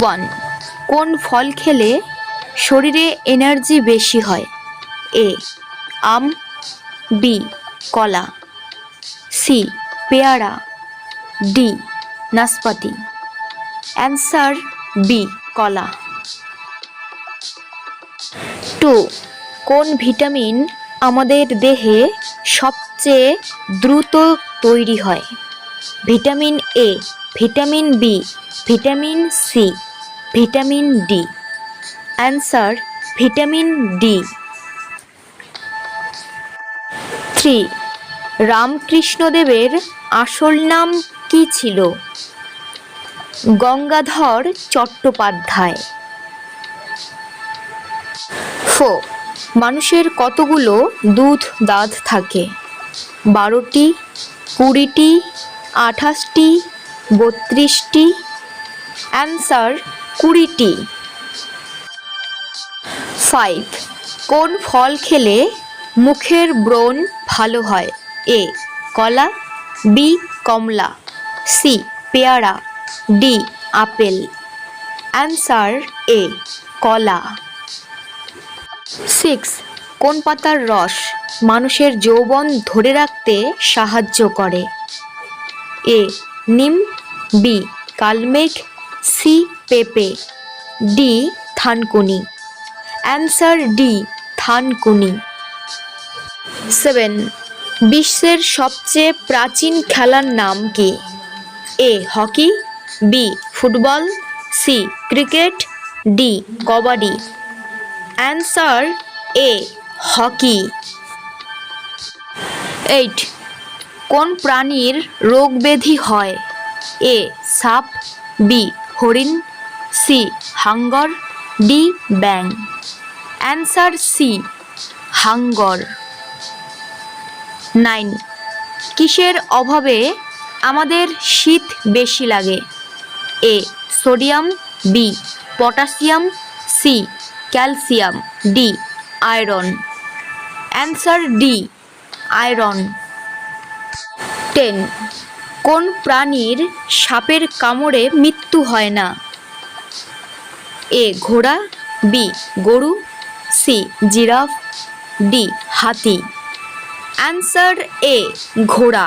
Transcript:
One. কোন ফল খেলে শরীরে এনার্জি বেশি হয়? এ, আম, বি, কলা, সি, পেয়ারা, ডি, নাশপাতি। অ্যান্সার, বি, কলা। টু, কোন ভিটামিন আমাদের দেহে সবচেয়ে দ্রুত তৈরি হয়? Vitamin A vitamin B, vitamin C, vitamin D. Answer, vitamin D. Three, রামকৃষ্ণদেবের আসল নাম কি ছিল? গঙ্গাধর চট্টোপাধ্যায়। ফো মানুষের কতগুলো দুধ দাঁত থাকে? বারোটি, কুড়িটি, আঠাশটি বত্রিশটি। অ্যান্সার কুড়িটি। ফাইভ কোন ফল খেলে মুখের ব্রণ ভালো হয়? এ কলা বি কমলা সি পেয়ারা ডি আপেল। অ্যান্সার এ কলা। সিক্স কোন পাতার রস মানুষের যৌবন ধরে রাখতে সাহায্য করে? এ নিম বি, কালমেঘ, সি, পেপে, ডি, থানকুনি। অ্যান্সার ডি, থানকুনি। সেভেন, বিশ্বের সবচেয়ে প্রাচীন খেলার নাম কি? A, hockey, B, football, C, cricket, D, kabaddi. Answer A, hockey. Eight, কোন প্রাণীর রোগ ব্যাধি হয়? এ সাপ, বি হরিণ, সি হাঙ্গর, ডি ব্যাং অ্যান্সার সি হাঙ্গর। নাইন। কিসের অভাবে আমাদের শীত বেশি লাগে? A sodium, B potassium, C calcium, D iron. Answer D, iron. Ten. কোন প্রাণীর সাপের কামড়ে মৃত্যু হয় না? এ, ঘোড়া, বি, গরু, সি, জিরাফ, ডি, হাতি। অ্যান্সার এ, ঘোড়া।